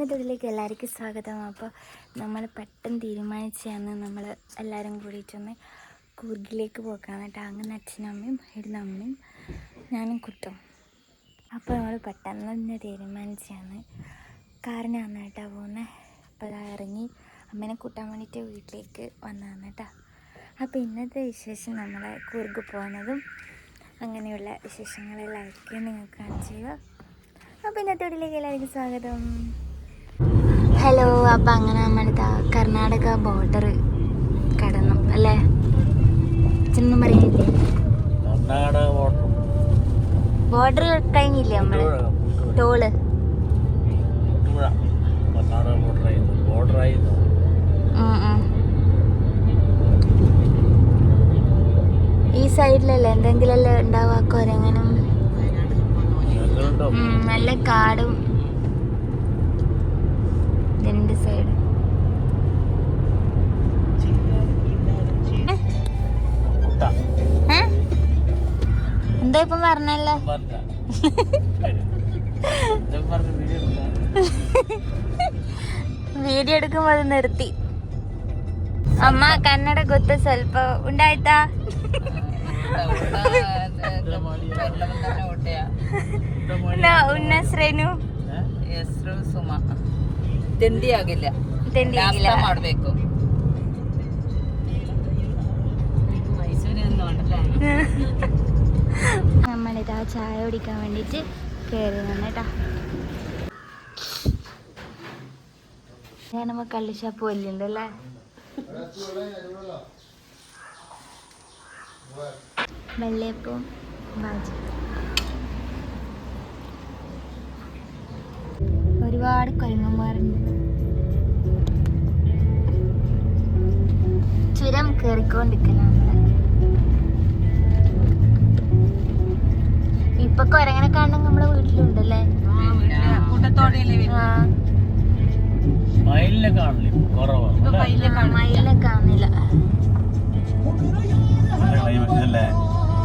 ഇന്നത്തെ ഇതിലേക്ക് എല്ലാവർക്കും സ്വാഗതം. അപ്പോൾ നമ്മൾ പെട്ടെന്ന് തീരുമാനിച്ചാണ് നമ്മൾ എല്ലാവരും കൂടിയിട്ടൊന്ന് കൂർഗിലേക്ക് പോകാൻ കേട്ടോ. അങ്ങനെ അച്ഛനും അമ്മയും ഇടുന്ന അമ്മയും ഞാനും കുട്ടും. അപ്പോൾ നമ്മൾ പെട്ടെന്ന് തന്നെ തീരുമാനിച്ചാണ് കാറിനാണ് കേട്ടോ പോകുന്നത് അപ്പോൾ ഇറങ്ങി അമ്മേനെ കൂട്ടാൻ വേണ്ടിയിട്ട് വീട്ടിലേക്ക് വന്നതാണ് കേട്ടോ. അപ്പോൾ ഇന്നത്തെ വിശേഷം നമ്മൾ കൂർഗ് പോകുന്നതും അങ്ങനെയുള്ള വിശേഷങ്ങളെല്ലാം ആയിരിക്കും നിങ്ങൾക്ക് കാണിച്ചു അപ്പോൾ ഇന്നത്തെ വീട്ടിലേക്ക് എല്ലാവർക്കും സ്വാഗതം. ഹലോ അപ്പം അങ്ങനെ നമ്മളിതാ കർണാടക ബോർഡർ കടന്നു അല്ലേ? അച്ഛനൊന്നും പറയുന്നില്ലേ ബോർഡർ കഴിഞ്ഞില്ല നമ്മൾ ടോൾ. ഈ സൈഡിലല്ലേ എന്തെങ്കിലല്ലേ അല്ലേ ഉണ്ടാവാക്കോ ഞങ്ങളുണ്ടോ നല്ല കാടും രണ്ട് സൈഡ് കുട്ട എന്താ ഇപ്പം പറഞ്ഞല്ലേ പറഞ്ഞ ഞാൻ പറഞ്ഞ വീഡിയോ എടുക്കാം. വീഡിയോ എടുക്കുമ്പോൾ അത് നിർത്തി ಅಮ್ಮ ಕನ್ನಡ ಗೊತ್ತು ಸ್ವಲ್ಪ ಉಂಡಾಯ್ತಾ ಊಟ ಮಾಡಿ ಊಟ ಮಾಡಿ ನ- ಉನ್ನ ಹೆಸ್ರೇನು ಹ? ಹೆಸರು ಸುಮ ತಿಂಡಿ ಆಗಿಲ್ಲ ತಿಂಡಿ ಆಗಿಲ್ಲ ನಾಷ್ಟ ಮಾಡ್ಬೇಕು മൈസൂരിൽ ഉണ്ടല്ലേ നമ്മളിതാ ചായ കുടിക്കാൻ വേണ്ടിയിട്ട് കയറി വന്നേട്ടാ ഞാനമ്മ കള്ളി ഷാപ്പ് വലിയുണ്ടല്ലേ വെള്ളയപ്പവും ബാജി ഒരുപാട് കൊരങ്ങന്മാരുണ്ട്. ചുരം കയറിക്കൊണ്ടിരിക്കണം നമ്മൾ ഇപ്പൊ കൊരങ്ങനെ കാണണം നമ്മളെ വീട്ടിലുണ്ടല്ലേ? മയിലിനെ കാണില്ലേ?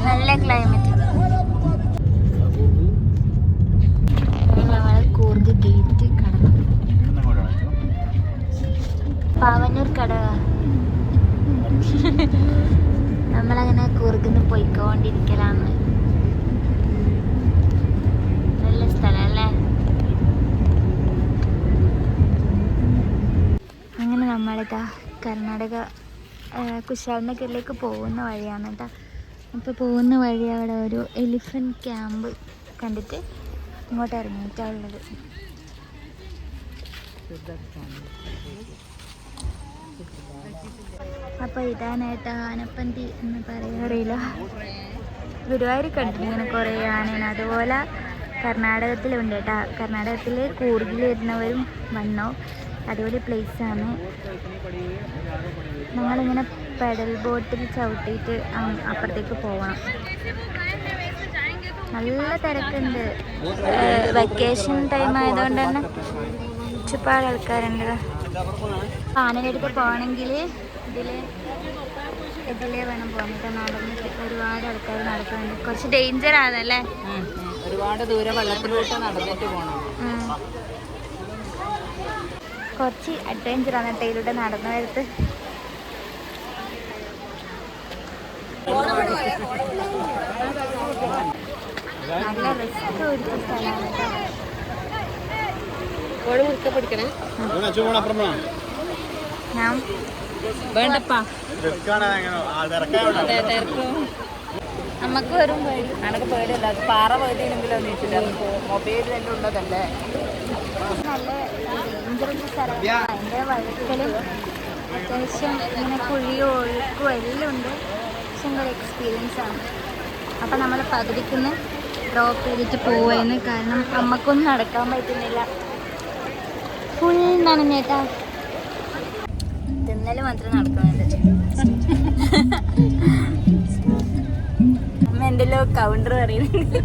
നല്ല ക്ലൈമറ്റ് പോയിക്കൊണ്ടിരിക്കലാണ് നല്ല സ്ഥലല്ലേ? അങ്ങനെ നമ്മളിതാ കർണാടക കുശാൽനഗറിലേക്ക് പോകുന്ന വഴിയാണ് കേട്ടോ അപ്പോൾ പോകുന്ന വഴി അവിടെ ഒരു എലിഫന്റ് ക്യാമ്പ് കണ്ടിട്ട് ഇങ്ങോട്ട് ഇറങ്ങിയിട്ടാണുള്ളത് അപ്പോൾ ഇതാനായിട്ട് ആനപ്പന്തി എന്ന് പറയാറില്ല ഗുരുവായൂർ കണ്ടിട്ടുണ്ട് ഇങ്ങനെ കുറേ ആനയാണ് അതുപോലെ കർണാടകത്തിലുണ്ട് കേട്ടോ. കർണാടകത്തിൽ കൂർഗിൽ വരുന്നവരും വന്നോ? അടിപൊളി പ്ലേസാണ് ഞങ്ങളിങ്ങനെ പെഡൽ ബോട്ടിൽ ചവിട്ടിയിട്ട് അപ്പുറത്തേക്ക് പോകണം നല്ല തിരക്കുണ്ട്. വെക്കേഷൻ ടൈം ആയതുകൊണ്ട് തന്നെ ഒരുപാട് ആൾക്കാരുണ്ട്. അടുത്ത് പോകണമെങ്കിൽ ഇതിൽ ഇതിലേ വേണം പോകാൻ കേട്ടോ നടന്നിട്ട് ഒരുപാട് ആൾക്കാർ നടക്കുന്നുണ്ട് കുറച്ച് ഡേഞ്ചർ ആണല്ലേ? ഒരുപാട് ദൂരം വെള്ളത്തിലോട്ട് നടന്നിട്ട് പോകണം. കുറച്ച് അഡ്വഞ്ചർ ആണ് കേട്ടോ ഇതിലൂടെ നടന്നു വരുത്ത്. നല്ല റിസ്ക് ഒരു സ്ഥലമാണ് കേട്ടോ. കോഴി മുറുക്ക പിടിക്കണേ. ഞാൻ വേണ്ടപ്പാ. അതെ തിരക്കും. നമുക്ക് പേടി. അനക്ക് പേടിയല്ല. അത് പാറ ഉള്ളതല്ലേ? നല്ല ഭയങ്കര വഴുക്കലും അത്യാവശ്യം ഇങ്ങനെ കുഴിയും ഒഴുക്കും എല്ലാം ഉണ്ട്. പക്ഷെ എന്തൊരു എക്സ്പീരിയൻസ് ആണ്. അപ്പം നമ്മൾ പകുതിക്കുന്ന ഡ്രോപ്പ് ചെയ്തിട്ട് പോവുകയെന്ന് കാരണം നമുക്കൊന്നും നടക്കാൻ പറ്റുന്നില്ല. ഫുൾ നനഞ്ഞേട്ടാ തിന്നൽ മാത്രം നടക്കുന്നുണ്ട് അമ്മ എന്തെല്ലോ കൗണ്ടർ പറയുന്നുണ്ട്.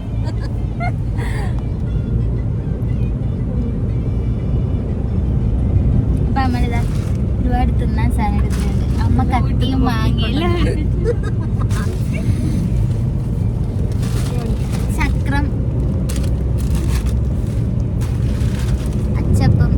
അപ്പൊ നമ്മളിതാ ഒരുപാട് തിന്നാൻ സാധനം എടുത്തിട്ടുണ്ട്. അമ്മ കത്തിയും മാങ്ങയെല്ലാം ചക്രം അച്ചപ്പം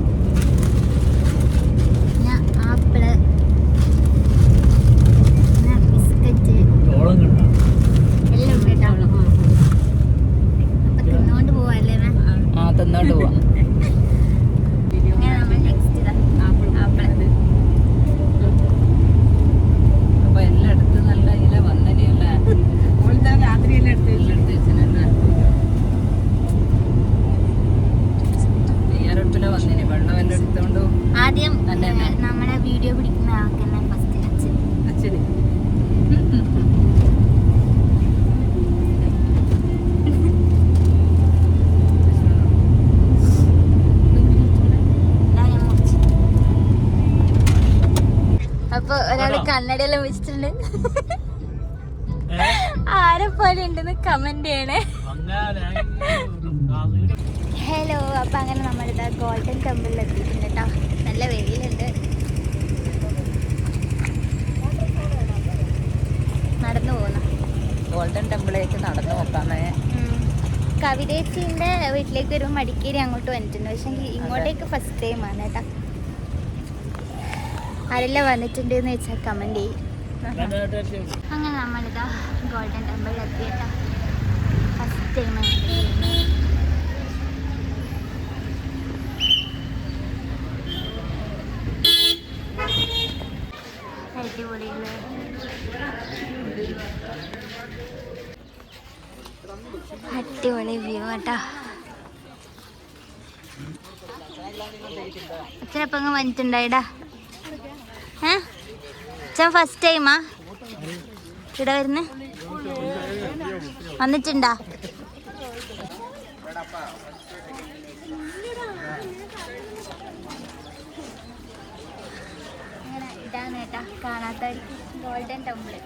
അല്ലേ നമ്മളെ വീഡിയോ പിടിക്കുന്ന ആൾക്ക് തന്നെ ഫസ്റ്റ് അച്ഛൻ അച്ഛന് ദാ ഞാൻ മുറിച്ചു. അപ്പൊ ഒരാൾ കണ്ണടയെല്ലാം വെച്ചിട്ടുണ്ട് ആരെ പോലെ ഉണ്ടെന്ന് കമന്റ് ചെയ്യണേ. ഹലോ അപ്പൊ അങ്ങനെ നമ്മളിതാ ഗോൾഡൻ ടെമ്പിളിൽ എത്തിയിട്ടുണ്ട് കേട്ടോ നല്ല വെയിലുണ്ട്. നടന്നു പോകുന്ന ഗോൾഡൻ ടെമ്പിളിലേക്ക് നടന്നു നോക്കാമേ കവിതേച്ചിന്റെ വീട്ടിലേക്ക് വരുമ്പോൾ മടിക്കേരി അങ്ങോട്ട് വന്നിട്ടുണ്ട്. പക്ഷെ ഇങ്ങോട്ടേക്ക് ഫസ്റ്റ് ടൈം ആണ് കേട്ടോ ആരെല്ലാം വന്നിട്ടുണ്ട് എന്ന് വെച്ചാൽ കമന്റ് ചെയ്യും. അങ്ങനെ നമ്മളിതാ ഗോൾഡൻ ടെമ്പിളിൽ എത്തി ഫസ്റ്റ് ടൈം അടിപൊളിയല്ലേ? അടിപൊളി വ്യൂ കേട്ടോ അച്ഛനപ്പം അങ്ങ് വന്നിട്ടുണ്ടായിടാ. ഏ? അച്ഛൻ ഫസ്റ്റ് ടൈമാ ഇവിടെ വരുന്ന? വന്നിട്ടുണ്ടാ? അങ്ങനെ ഇതാണ് കേട്ടാ കാണാത്ത ഗോൾഡൻ ടെമ്പിൾ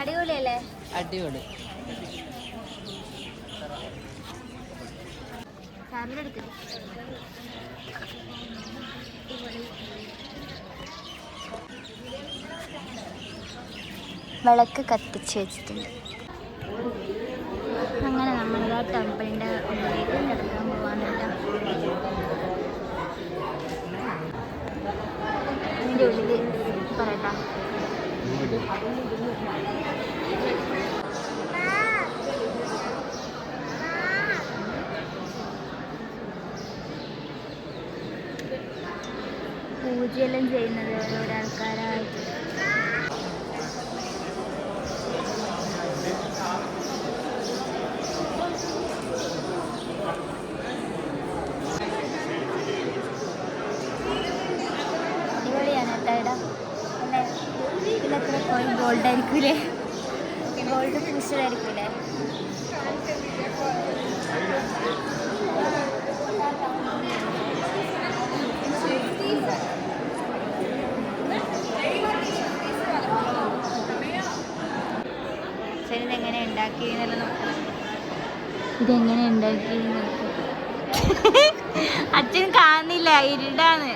അടിപൊളിയല്ലേ? അടിപൊളി. വിളക്ക് കത്തിച്ച് വെച്ചിട്ടുണ്ട്. അങ്ങനെ നമ്മൾ ആ ടെമ്പിളിന്റെ ഉള്ളിലേക്ക് കിടക്കാൻ കേട്ടോ. ഇതിന്റെ ഉള്ളിൽ പറയട്ടാ. പൂജയെല്ലാം ചെയ്യുന്നത് ഓരോരോ ആൾക്കാരായിട്ട് അടിപൊളിയാണ് കേട്ടോ ഇടം അല്ലേ ഇതിലൊക്കെ പോയി ഗോൾഡ് ശരി ഇതെങ്ങനെ ഉണ്ടാക്കി ഇതെങ്ങനെ ഉണ്ടാക്കി അച്ഛൻ കാണുന്നില്ല ഇരുടാണ്.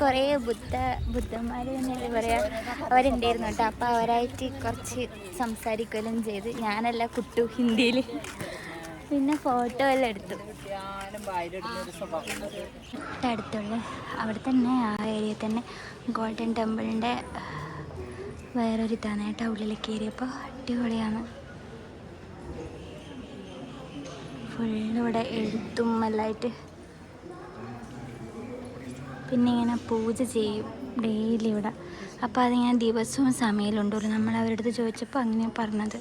കുറേ ബുദ്ധ ബുദ്ധന്മാർ തന്നെയല്ലേ പറയുക അവരുണ്ടായിരുന്നു കേട്ടോ. അപ്പോൾ അവരായിട്ട് കുറച്ച് സംസാരിക്കലും ചെയ്ത് ഞാനല്ല കുട്ടു ഹിന്ദിയിൽ പിന്നെ ഫോട്ടോ എല്ലാം എടുത്തു. അടുത്തുള്ള അവിടെ തന്നെ ആ ഏരിയയിൽ തന്നെ ഗോൾഡൻ ടെമ്പിളിന്റെ വേറൊരു ഇതാണ് കേട്ടോ ഉള്ളിലേക്ക് കയറിയപ്പോൾ അടിപൊളിയാണ്. ഫുള്ളിവിടെ എഴുത്തും എല്ലായിട്ട് പിന്നെ ഇങ്ങനെ പൂജ ചെയ്യും ഡെയിലി ഇവിടെ. അപ്പോൾ അതിങ്ങനെ ദിവസവും സമയമുണ്ടല്ലോ നമ്മൾ അവരുടെ അടുത്ത് ചോദിച്ചപ്പോൾ അങ്ങനെ പറഞ്ഞത്.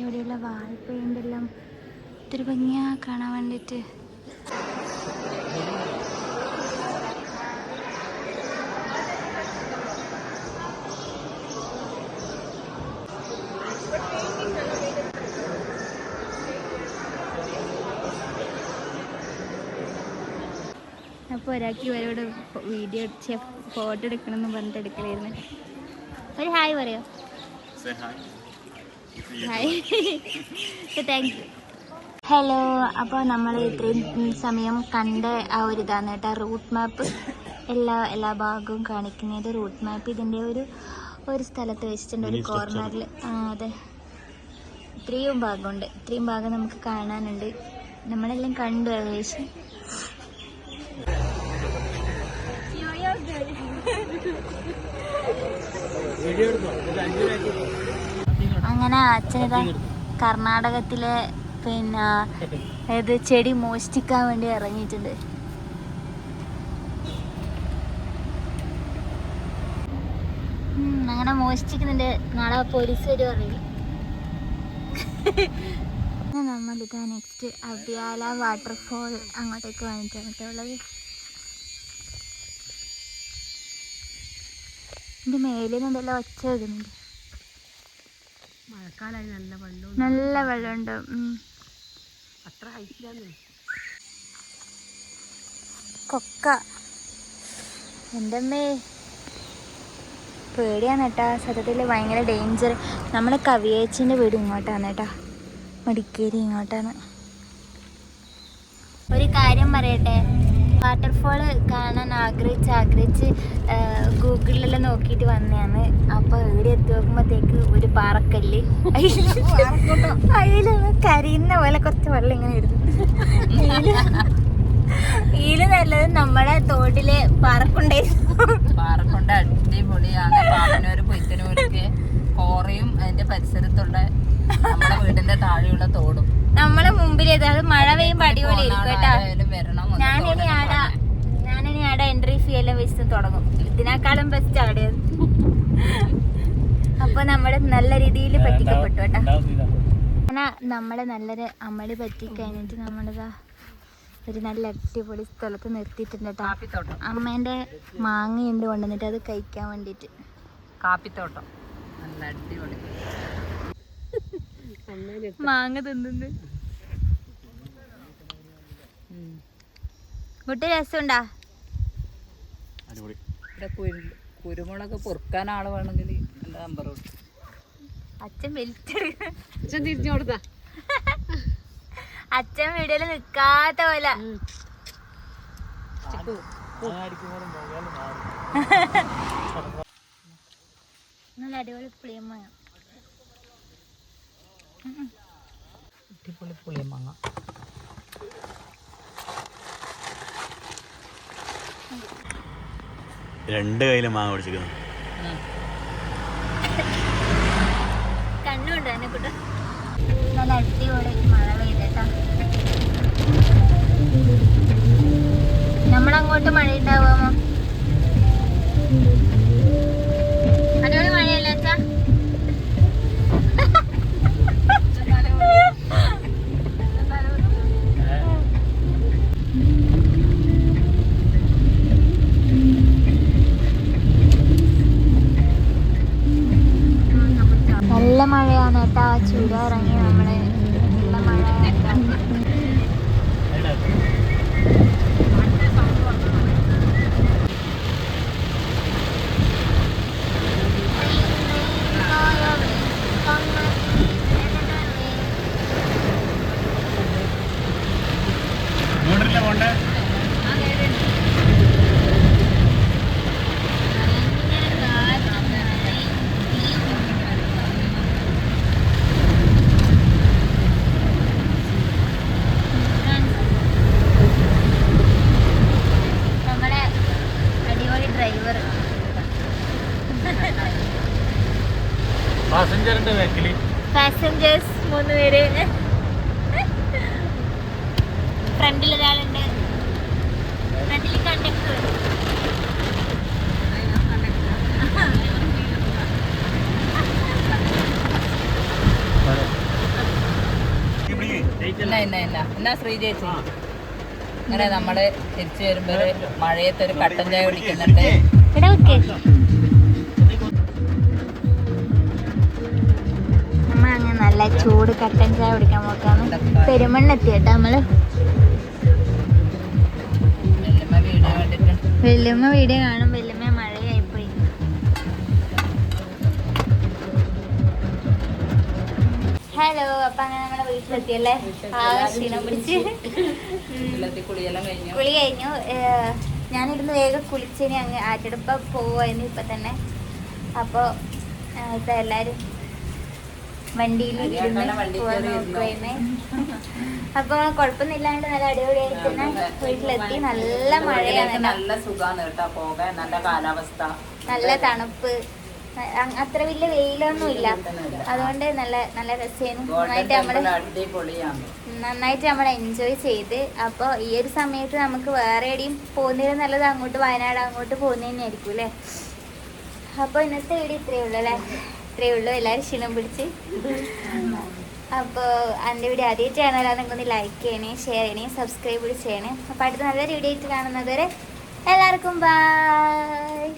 ഇവിടെയുള്ള വാഴപ്പഴണ്ടെല്ലാം ഒത്തിരി ഭംഗിയാ കാണാൻ വേണ്ടിയിട്ട്. ഒരാൾക്ക് ഇവരോട് വീഡിയോ ഫോട്ടോ എടുക്കണം എന്ന് പറഞ്ഞിട്ട് എടുക്കലായിരുന്നു. ഒരു ഹായ് പറയോ? ഹായ് താങ്ക് യു ഹലോ അപ്പോൾ നമ്മൾ ഇത്രയും സമയം കണ്ട ആ ഒരു ഇതാണ് കേട്ടോ റൂട്ട് മാപ്പ് എല്ലാ എല്ലാ ഭാഗവും കാണിക്കുന്നത് റൂട്ട് മാപ്പ് ഇതിന്റെ ഒരു ഒരു സ്ഥലത്ത് വെച്ചിട്ടുണ്ട് ഒരു കോർണറിൽ അതെ. ഇത്രയും ഭാഗമുണ്ട്. ഇത്രയും ഭാഗം നമുക്ക് കാണാനുണ്ട്. നമ്മളെല്ലാം കണ്ടു ഏകദേശം. അങ്ങനെ അച്ഛനിതാ കർണാടകത്തിലെ പിന്നെ ഇത് ചെടി മോഷ്ടിക്കാൻ വേണ്ടി ഇറങ്ങിയിട്ടുണ്ട്. അങ്ങനെ മോഷ്ടിക്കുന്നുണ്ട്. നാളെ പോലീസ് വരും അറിയില്ല നമ്മളിതാ നെക്സ്റ്റ് അബിയാല വാട്ടർഫോൾ അങ്ങോട്ടേക്ക് വന്നിട്ടാണ് കേട്ടോ ഉള്ളത്. എന്റെ മേലിനെന്തെല്ലാം ഒച്ച വരുന്നുണ്ട് നല്ല നല്ല വെള്ളമുണ്ട്. അത്ര ഹൈറ്റിലാണ് കൊക്ക. എന്റെ അമ്മേ പേടിയാണ് കേട്ടാ സത്യത്തിൽ ഭയങ്കര ഡേഞ്ചർ നമ്മുടെ കവിയേച്ചിന്റെ വീട് ഇങ്ങോട്ടാണ് കേട്ടാ. മടിക്കേരി ഇങ്ങോട്ടാണ്. ഒരു കാര്യം പറയട്ടെ? വാട്ടർഫോൾ കാണാൻ ആഗ്രഹിച്ച് ആഗ്രഹിച്ച് ഗൂഗിളിലെല്ലാം നോക്കിയിട്ട് വന്നതാണ്. അപ്പോൾ ഇവിടെ എത്തി നോക്കുമ്പോഴത്തേക്ക് ഒരു പാറക്കല്ല്. അതിൽ കരിയുന്ന പോലെ കുറച്ച് വെള്ളം ഇങ്ങനെ വരുന്നു. ഇതിൽ നല്ലത് നമ്മുടെ തോട്ടിലെ പാറക്കുണ്ടായിരുന്നു. പാറക്കൊണ്ട് അടിപൊളിയാണ്. പാപ്പനൂര് പൊയ്ത്തനൂരൊക്കെ കോറയും അതിന്റെ പരിസരത്തുള്ള നമ്മുടെ വീടിന്റെ താഴെയുള്ള തോടും. നമ്മളെ മുമ്പിൽ അത് മഴ പെയ്യുമ്പോ അടിപൊളി ആയിരിക്കും കേട്ടാ. ഞാനിനി ആടാ ഞാനിനി ആടാ എൻട്രി ഫീ എല്ലാം വെച്ച് തുടങ്ങും. ഇതിനേക്കാളും ബെസ്റ്റ് അവിടെ. അപ്പൊ നമ്മൾ നല്ല രീതിയിൽ പറ്റിക്കപ്പെട്ടു കേട്ടാ. നമ്മളെ നല്ലൊരു അമ്മടി പറ്റി കഴിഞ്ഞിട്ട് നമ്മളിതാ ഒരു നല്ല അടിപൊളി സ്ഥലത്ത് നിർത്തിയിട്ടുണ്ട് കേട്ടോ. കാപ്പിത്തോട്ടം. അമ്മേന്റെ മാങ്ങയുണ്ട് കൊണ്ടുവന്നിട്ട് അത് കഴിക്കാൻ വേണ്ടിട്ട് കാപ്പിത്തോട്ടം. നല്ല അടിപൊളി. മാങ്ങ തിന്നുന്നു. കുട്ടി രസമുണ്ടാ? കുരുമുളക് പൊറുക്കാൻ ആൾ വേണമെങ്കിൽ അച്ഛൻ വലിച്ചെടുക്ക അച്ഛൻ തിരിഞ്ഞു കൊടുത്താ. അച്ഛൻ വീടിൽ നിക്കാത്ത പോലെ. നല്ല അടിപൊളി പുളിയമ്മ അടിപൊളി പുളിയമാങ്ങ രണ്ട് കയ്യിലും മാങ്ങ പിടിച്ചിരിക്കുന്നു. കണ്ണുണ്ട് എന്നെ കൂട്ട നല്ല അടിപൊളി മഴ പെയ്തേട്ടാ. നമ്മളങ്ങോട്ട് മഴ ഉണ്ടാവുമോ നല്ല മഴയാണ് കേട്ടാ ചൂട് ഇറങ്ങി ഇല്ല ഇല്ല എന്നാ ശ്രീ ചേച്ചി? അങ്ങനെ നമ്മൾ തിരിച്ചു വരുമ്പോ ഒരു മഴയത്ത് ഒരു കട്ടൻ ചായ കുടിക്കുന്നുണ്ട്. അങ്ങനെ നല്ല ചൂട് കട്ടൻ ചായ കുടിക്കാൻ നോക്കാന്ന് പെരുമണ്ണെത്തി കേട്ടോ നമ്മൾ. വെല്ലുമ്മ വീഡിയോ കാണും. വെല്ലുമ്മ മഴയായിപ്പോയി. ഹലോ അപ്പൊ അങ്ങനെ വീട്ടിലെത്തിയല്ലേ? ക്ഷീണം പിടിച്ച്. കുളി കഴിഞ്ഞു. ഞാനിരുന്ന് വേഗം കുളിച്ചിനി അങ്ങ് ആറ്റെടുപ്പ പോവായിരുന്നു ഇപ്പൊ തന്നെ. അപ്പോൾ ഇപ്പൊ എല്ലാരും വണ്ടിയിൽ അപ്പൊ കുഴപ്പമൊന്നുമില്ലാണ്ട് നല്ല അടിപൊളിയായിട്ട് തന്നെ വീട്ടിലെത്തി. നല്ല മഴയാണ്. നല്ല സുഖാണ് കേട്ടോ പോകാൻ. നല്ല കാലാവസ്ഥ. നല്ല തണുപ്പ്. അത്ര വലിയ വെയിലൊന്നും ഇല്ല അതുകൊണ്ട് നല്ല നല്ല രസമായിരുന്നു നന്നായിട്ട് നമ്മൾ നന്നായിട്ട് നമ്മൾ എൻജോയ് ചെയ്ത്. അപ്പോൾ ഈ ഒരു സമയത്ത് നമുക്ക് വേറെ എവിടെയും പോകുന്നതിന് നല്ലത് അങ്ങോട്ട് വയനാട് അങ്ങോട്ട് പോകുന്നത് തന്നെയായിരിക്കും അല്ലേ? അപ്പോൾ ഇന്നത്തെ വീഡിയോ ഇത്രയേ ഉള്ളൂ അല്ലേ? ഇത്രയേ ഉള്ളൂ. എല്ലാവരും ക്ഷീണം പിടിച്ച്. അപ്പോൾ എന്റെ വീഡിയോ ആദ്യമായിട്ട് ചാനലാണെങ്കിൽ ഒന്ന് ലൈക്ക് ചെയ്യണേ ഷെയർ ചെയ്യണേ സബ്സ്ക്രൈബ് ചെയ്യണേ. അപ്പോൾ അടുത്ത നല്ലൊരു വീഡിയോ ആയിട്ട് കാണുന്നത് വരെ എല്ലാവർക്കും ബൈ